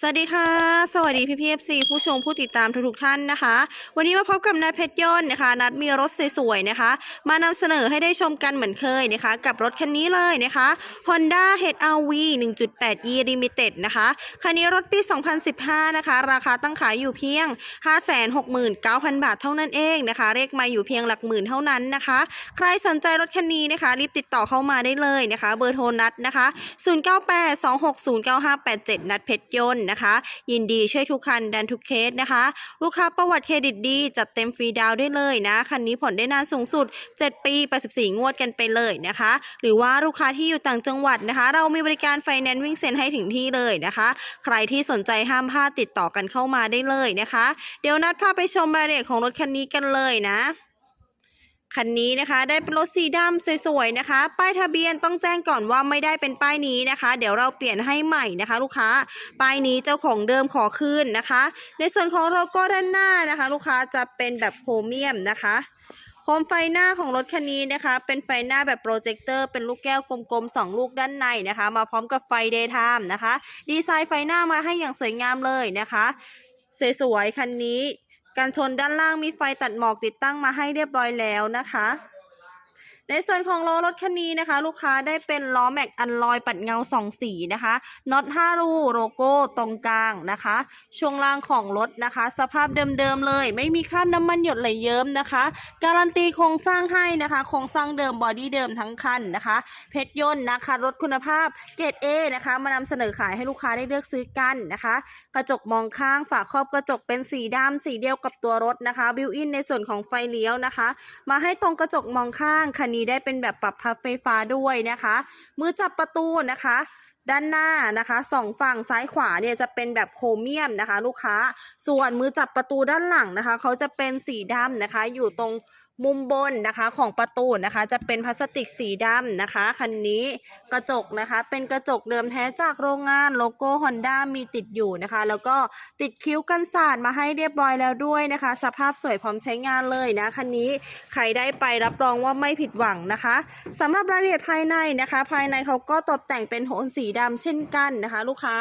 สวัสดีค่ะ สวัสดีพี่พีเอฟซีผู้ชมผู้ติดตามทุกๆท่านนะคะ วันนี้มาพบกับนัดเพชรยนต์นะคะ นัดมีรถสวยๆนะคะ มานำเสนอให้ได้ชมกันเหมือนเคยนะคะ กับรถคันนี้เลยนะคะ Honda HR-V 1.8e Limited นะคะคันนี้รถปี 2015 นะคะ ราคาตั้งขายอยู่เพียง 569,000 บาทเท่านั้นเองนะคะ เลขไมาอยู่เพียงหลักหมื่นเท่านั้นนะคะ ใครสนใจรถคันนี้นะคะรีบติดต่อเข้ามาได้เลยนะคะ เบอร์โทรนัดนะคะ 0982609587 นัดเพชรยนต์นะคะ ยินดีช่วยทุกคันดันทุกเคสนะคะ ลูกค้าประวัติเครดิตดี จัดเต็มฟรีดาวได้เลยนะคันนี้ผ่อนได้นานสูงสุด 7 ปี 84 งวดกันไปเลยนะคะ หรือว่าลูกค้าที่อยู่ต่างจังหวัดนะคะ เรามีบริการไฟแนนซ์วิ่งเซ็นให้ถึงที่เลยนะคะ ใครที่สนใจห้ามพลาดติดต่อกันเข้ามาได้เลยนะคะ เดี๋ยวนัดพาไปชมรายละเอียดของรถคันนี้กันเลยนะ คันนี้นะคะ ได้เป็นรถสีดำสวยๆนะคะ ป้ายทะเบียนต้องแจ้งก่อนว่าไม่ได้เป็นป้ายนี้นะคะ เดี๋ยวเราเปลี่ยนให้ใหม่นะคะ ลูกค้า ป้ายนี้เจ้าของเดิมขอคืนนะคะ ในส่วนของโลโก้ด้านหน้านะคะ ลูกค้าจะเป็นแบบโครเมียมนะคะโคมไฟหน้าของรถคันนี้นะคะ เป็นไฟหน้าแบบโปรเจคเตอร์เป็นลูกแก้วกลมๆ2ลูกด้านในนะคะ มาพร้อมกับไฟเดย์ไทม์นะคะ ดีไซน์ไฟหน้ามาให้อย่างสวยงามเลยนะคะ สวยๆคันนี้ การชนด้านล่างมีไฟตัดหมอกติดตั้งมาให้เรียบร้อยแล้วนะคะ ในส่วนของล้อรถคันนี้นะคะ ลูกค้าได้เป็นล้อแม็กอันลอยปัดเงาสองสีนะคะน็อต5รูโลโก้ตรงกลางนะคะ ช่วงล่างของรถนะคะ สภาพเดิมๆเลย ไม่มีคราบน้ำมันหยดไหลเยิ้มนะคะ การันตีโครงสร้างให้นะคะโครงสร้างเดิมบอดี้เดิมทั้งคันนะคะ เพชรยนต์นะคะ รถคุณภาพเกรด A นะคะ มานำเสนอขายให้ลูกค้าได้เลือกซื้อกันนะคะ กระจกมองข้างฝาครอบกระจกเป็นสีดำสีเดียวกับตัวรถนะคะบิวอินในส่วนของไฟเลี้ยวนะคะ มาให้ตรงกระจกมองข้างคันนี้ได้เป็นแบบปรับพับไฟฟ้าด้วยนะคะ มือจับประตูนะคะด้านหน้านะคะสองฝั่งซ้ายขวาเนี่ยจะเป็นแบบโครเมียมนะคะ ลูกค้า ส่วนมือจับประตูด้านหลังนะคะ เขาจะเป็นสีดำนะคะ อยู่ตรง มุมบนนะคะของประตูนะคะ จะเป็นพลาสติกสีดำนะคะ คันนี้กระจกนะคะ เป็นกระจกเดิมแท้จากโรงงานโลโก้ Honda มีติดอยู่นะคะ แล้วก็ติดคิ้วกันสาดมาให้เรียบร้อยแล้วด้วยนะคะ สภาพสวยพร้อมใช้งานเลยนะ คันนี้ใครได้ไปรับรองว่าไม่ผิดหวังนะคะสำหรับรายละเอียดภายในนะคะ ภายในเขาก็ตกแต่งเป็นโทนสีดำเช่นกันนะคะ ลูกค้า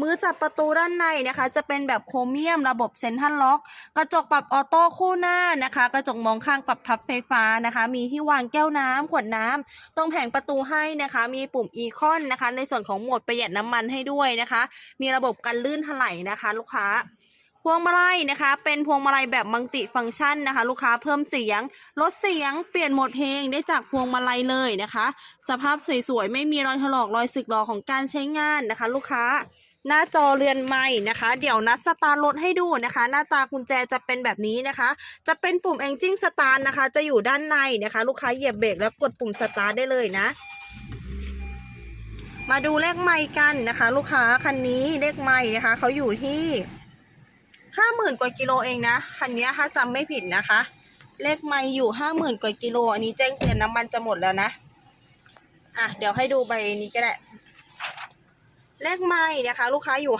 มือจับประตูด้านในนะคะ จะเป็นแบบโครเมียมระบบเซ็นทรัลล็อก กระจกปรับออโต้คู่หน้านะคะ กระจกมองข้างปับพับไฟฟ้านะคะ มีที่วางแก้วน้ำขวดน้ำตรงแผงประตูให้นะคะ มีปุ่มอีคอนนะคะ ในส่วนของโหมดประหยัดน้ำมันให้ด้วยนะคะ มีระบบกันลื่นถลายนะคะ ลูกค้าพวงมาลัยนะคะ เป็นพวงมาลัยแบบมัลติฟังก์ชันนะคะ ลูกค้าเพิ่มเสียง ลดเสียงเปลี่ยนโหมดเพลงได้จากพวงมาลัยเลยนะคะ สภาพสวยๆ ไม่มีรอยถลอกรอยสึกหรอของการใช้งานนะคะ ลูกค้า หน้าจอเรือนใหม่นะคะ เดี๋ยวนัดสตาร์รถให้ดูนะคะ หน้าตากุญแจจะเป็นแบบนี้นะคะ จะเป็นปุ่ม engine start นะคะ จะอยู่ด้านในนะคะ ลูกค้าเหยียบเบรกแล้วกดปุ่มสตาร์ได้เลยนะมาดูเลขไมค์กันนะคะ ลูกค้าคันนี้เลขไมค์นะคะเขาอยู่ที่ห้าหมื่นกว่ากิโลเองนะคันนี้ถ้าจำไม่ผิดนะคะ เลขไมค์อยู่ห้าหมื่นกว่ากิโลอันนี้แจ้งเตือนน้ำมันจะหมดแล้วนะอะเดี๋ยวให้ดูใบนี้ก็ได้ เลขไม่นะคะ ลูกค้าอยู่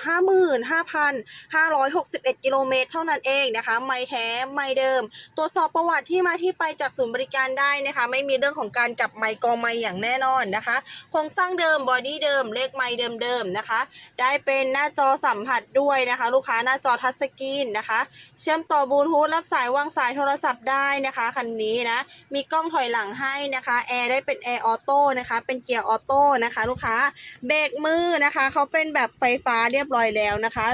55,561 กิโลเมตรเท่านั้นเองนะคะ ไม่แท้ไม่เดิม ตรวจสอบประวัติที่มาที่ไปจากศูนย์บริการได้นะคะ ไม่มีเรื่องของการกลับไมค์กองไมค์อย่างแน่นอนนะคะโครงสร้างเดิมบอดี้เดิม เลขไมค์เดิมๆนะคะ ได้เป็นหน้าจอสัมผัสด้วยนะคะ ลูกค้าหน้าจอทัชสกรีนนะคะ เชื่อมต่อบลูทูธรับสายวางสายโทรศัพท์ได้นะคะคันนี้นะมีกล้องถอยหลังให้นะคะแอร์ได้เป็นแอร์ออโต้นะคะเป็นเกียร์ออโต้นะคะ ลูกค้าเบรกมือนะคะเขาเป็นแบบไฟฟ้าเรียบร้อยแล้วนะคะ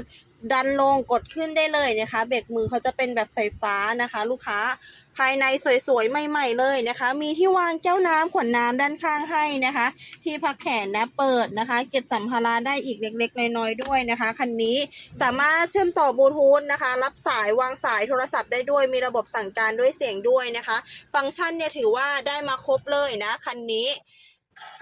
ดันลงกดขึ้นได้เลยนะคะ เบรกมือเขาจะเป็นแบบไฟฟ้านะคะ ลูกค้าภายในสวยๆ ใหม่ ๆ เลยนะคะ มีที่วางแก้วน้ำขวดน้ำด้านข้างให้นะคะ ที่พักแขนนะเปิดนะคะ เก็บสัมภาระได้อีกเล็กๆ น้อยๆ ด้วยนะคะ คันนี้สามารถเชื่อมต่อบลูทูธนะคะ รับสายวางสายโทรศัพท์ได้ด้วย มีระบบสั่งการด้วยเสียงด้วยนะคะ ฟังก์ชันเนี่ยถือว่าได้มาครบเลยนะ คันนี้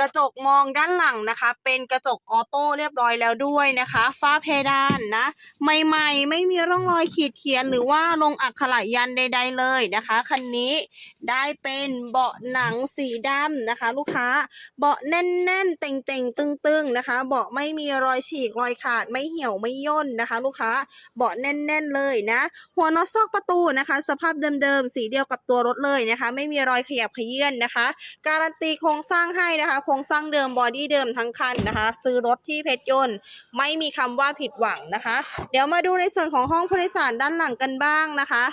กระจกมองด้านหลังนะคะ เป็นกระจกออโต้เรียบร้อยแล้วด้วยนะคะฝ้าเพดานนะใหม่ๆ ไม่มีร่องรอยขีดเขียนหรือว่าลงอักขระยันใด ๆ เลยนะคะคันนี้ได้เป็นเบาะหนังสีดำนะคะ ลูกค้าเบาะแน่นๆเต่งๆตึงๆนะคะ เบาะไม่มีรอยฉีกรอยขาดไม่เหี่ยวไม่ย่นนะคะ ลูกค้าเบาะแน่น ๆเลยนะ หัวน็อตซอกประตูนะคะ สภาพเดิมๆสีเดียวกับตัวรถเลยนะคะ ไม่มีรอยขยับขยื่นนะคะ การันตีโครงสร้างให้นะคะนะคะโครงสร้างเดิมบอดี้เดิมทั้งคันนะคะซื้อรถที่เพชรยนต์ไม่มีคำว่าผิดหวังนะคะ เดี๋ยวมาดูในส่วนของห้องผู้โดยสารด้านหลังกันบ้างนะคะ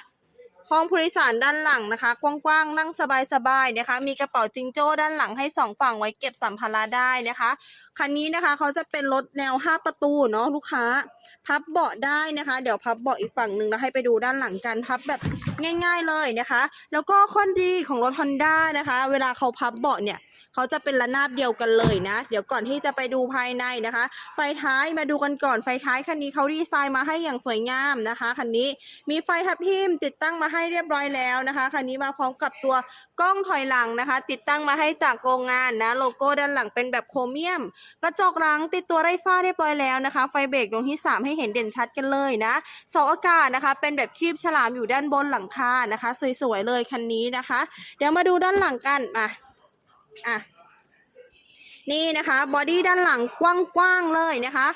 ห้องผู้โดยสารด้านหลังนะคะ กว้างๆ นั่งสบายๆนะคะ มีกระเป๋าจิงโจ้ด้านหลังให้สองฝั่งไว้เก็บสัมภาระได้นะคะคันนี้นะคะเขาจะเป็นรถแนว 5 ประตูเนาะลูกค้า พับเบาะได้นะคะ เดี๋ยวพับเบาะอีกฝั่งหนึ่งแล้วให้ไปดูด้านหลังกันพับแบบง่าย ๆเลยนะคะ แล้วก็ข้อดีของรถ Honda นะคะ เวลาเขาพับเบาะเนี่ยเขาจะเป็นระนาบเดียวกันเลยนะ เดี๋ยวก่อนที่จะไปดูภายในนะคะ ไฟท้ายมาดูกันก่อนไฟท้ายคันนี้เขาดีไซน์มาให้อย่างสวยงามนะคะคันนี้มีไฟทับทิมติดตั้งมาให้เรียบร้อยแล้วนะคะคันนี้มาพร้อมกับตัวกล้องถอยหลังนะคะ ติดตั้งมาให้จากโรงงานนะ โลโก้ด้านหลังเป็นแบบโครเมียมกระจกหลังติดตัวไร้ฝ้าเรียบร้อยแล้วนะคะ ไฟเบรกดวงที่ 3 ให้เห็นเด่นชัดกันเลยนะเสาอากาศนะคะ เป็นแบบคีบฉลามอยู่ด้านบนหลังคานะคะ สวยๆเลยคันนี้นะคะ เดี๋ยวมาดูด้านหลังกันมาอะนี่นะคะบอดี้ด้านหลังกว้างๆเลยนะคะ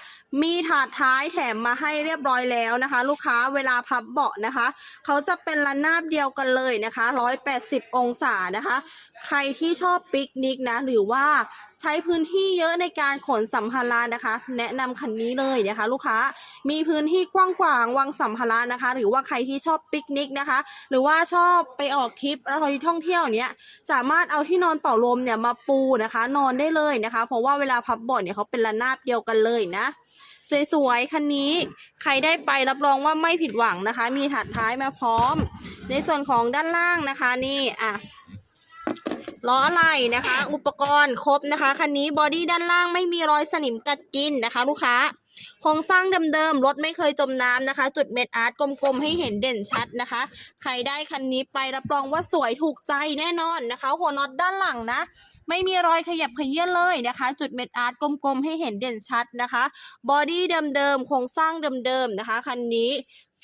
มีถาดท้ายแถมมาให้เรียบร้อยแล้วนะคะ ลูกค้าเวลาพับเบาะนะคะ เขาจะเป็นระนาบเดียวกันเลยนะคะ 180 องศานะคะ ใครที่ชอบปิกนิกนะ หรือว่าใช้พื้นที่เยอะในการขนสัมภาระนะคะ แนะนำคันนี้เลยนะคะ ลูกค้ามีพื้นที่กว้างๆวางสัมภาระนะคะ หรือว่าใครที่ชอบปิกนิกนะคะ หรือว่าชอบไปออกทริปอะไรท่องเที่ยวเนี้ยสามารถเอาที่นอนเป่าลมเนี่ยมาปูนะคะ นอนได้เลยนะคะ เพราะว่าเวลาพับเบาะเนี่ยเขาเป็นระนาบเดียวกันเลยนะสวยๆ คันนี้ใครได้ไปรับรองว่าไม่ผิดหวังนะคะ มีถัดท้ายมาพร้อม ในส่วนของด้านล่างนะคะนี่อะ ล้ออะไรนะคะ อุปกรณ์ครบนะคะ คันนี้บอดี้ด้านล่างไม่มีรอยสนิมกัดกินนะคะ ลูกค้า โครงสร้างเดิมๆ รถไม่เคยจมน้ำนะคะ จุดเม็ดอาร์ตกลมๆ ให้เห็นเด่นชัดนะคะ ใครได้คันนี้ไปรับรองว่าสวยถูกใจแน่นอนนะคะ หัวน็อตด้านหลังนะ ไม่มีรอยขยับขยื่อนเลยนะคะ จุดเม็ดอาร์ตกลมๆ ให้เห็นเด่นชัดนะคะ บอดี้เดิมๆ โครงสร้างเดิมๆ นะคะ คันนี้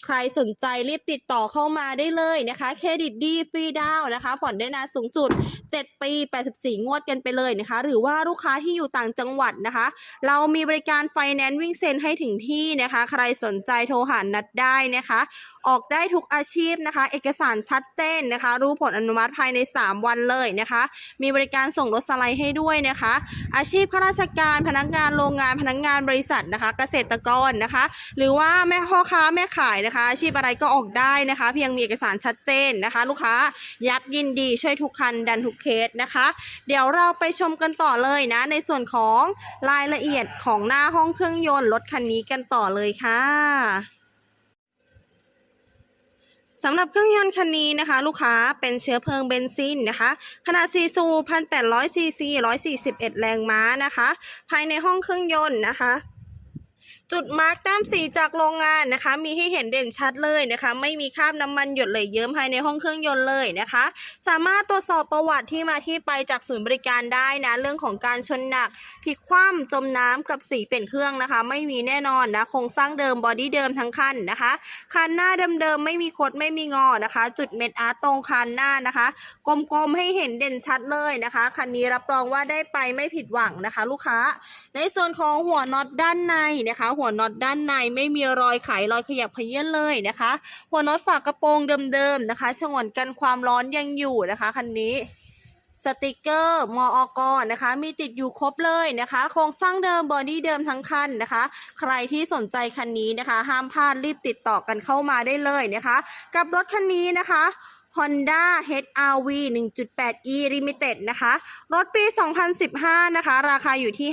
ใครสนใจรีบติดต่อเข้ามาได้เลยนะคะเครดิตดีฟรีดาวนะคะ ผ่อนได้นานสูงสุด 7 ปี 84 งวดกันไปเลยนะคะ หรือว่าลูกค้าที่อยู่ต่างจังหวัดนะคะ เรามีบริการไฟแนนซ์วิ่งเซ็นให้ถึงที่นะคะ ใครสนใจโทรหานัดได้นะคะ ออกได้ทุกอาชีพนะคะ เอกสารชัดเจนนะคะ รู้ผลอนุมัติภายใน 3 วันเลยนะคะ มีบริการส่งรถสไลด์ให้ด้วยนะคะ อาชีพข้าราชการพนักงานโรงงานพนักงานบริษัทนะคะ เกษตรกรนะคะ หรือว่าแม่พ่อค้าแม่ขายนะคะอาชีพอะไรก็ออกได้นะคะ เพียงมีเอกสารชัดเจนนะคะ ลูกค้ายัดยินดีช่วยทุกคันดันทุกเคสนะคะ เดี๋ยวเราไปชมกันต่อเลยนะ ในส่วนของรายละเอียดของหน้าห้องเครื่องยนต์รถคันนี้กันต่อเลยค่ะสำหรับเครื่องยนต์คันนี้นะคะ ลูกค้าเป็นเชื้อเพลิงเบนซินนะคะ ขนาดซีซู1,800ซีซี141แรงม้านะคะ ภายในห้องเครื่องยนต์นะคะ จุดมาร์กแต้มสีจากโรงงานนะคะ มีให้เห็นเด่นชัดเลยนะคะ ไม่มีคราบน้ำมันหยดเลยเยิ้มภายในห้องเครื่องยนต์เลยนะคะ สามารถตรวจสอบประวัติที่มาที่ไปจากศูนย์บริการได้นะเรื่องของการชนหนักพลิกคว่ำจมน้ำกับสีเปลี่ยนเครื่องนะคะ ไม่มีแน่นอนนะโครงสร้างเดิมบอดี้เดิมทั้งคันนะคะคันหน้าเดิมๆไม่มีคดไม่มีงอนะคะ จุดเม็ดอาร์ตตรงคันหน้านะคะ กลมๆให้เห็นเด่นชัดเลยนะคะคันนี้รับรองว่าได้ไปไม่ผิดหวังนะคะ ลูกค้า ในส่วนของหัวน็อตด้านในนะคะหัวัวน็อตด้านในไม่มีรอยไขรอยขยับขยื่นเลยนะคะ หัวน็อตฝากระโปรงเดิมๆนะคะฉงนกันความร้อนยังอยู่นะคะคันนี้สติกเกอร์มออกนะคะ มีติดอยู่ครบเลยนะคะ โครงสร้างเดิมบอดี้เดิมทั้งคันนะคะ ใครที่สนใจคันนี้นะคะ ห้ามพลาดรีบติดต่อกันเข้ามาได้เลยนะคะ กับรถคันนี้นะคะ Honda HR-V 1.8e Limited นะคะ รถปี 2015 นะคะ ราคาอยู่ที่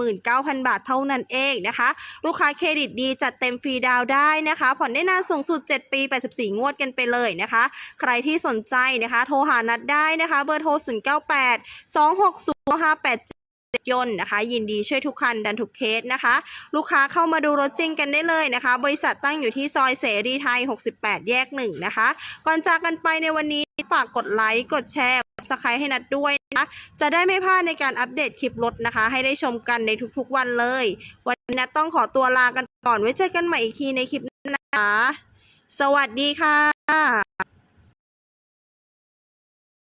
569,000 บาทเท่านั้นเองนะคะ ลูกค้าเครดิตดีจัดเต็มฟรีดาวได้นะคะ ผ่อนได้นานสูงสุด 7 ปี 84 งวดกันไปเลยนะคะ ใครที่สนใจนะคะ โทรหานัดได้นะคะ เบอร์โทร 098 260 587 ยนต์นะคะ ยินดีช่วยทุกคันดันทุกเคสนะคะ ลูกค้าเข้ามาดูรถจริงกันได้เลยนะคะ บริษัทตั้งอยู่ที่ซอยเสรีไทย 68 แยกหนึ่งนะคะ ก่อนจากกันไปในวันนี้ฝากกดไลค์ กดแชร์สไครให้นัดด้วยนะคะจะได้ไม่พลาดในการอัปเดตคลิปรถนะคะ ให้ได้ชมกันในทุกๆวันเลย วันนี้นัดต้องขอตัวลากันก่อนไว้เจอกันใหม่อีกทีในคลิปหน้านะคะสวัสดีค่ะ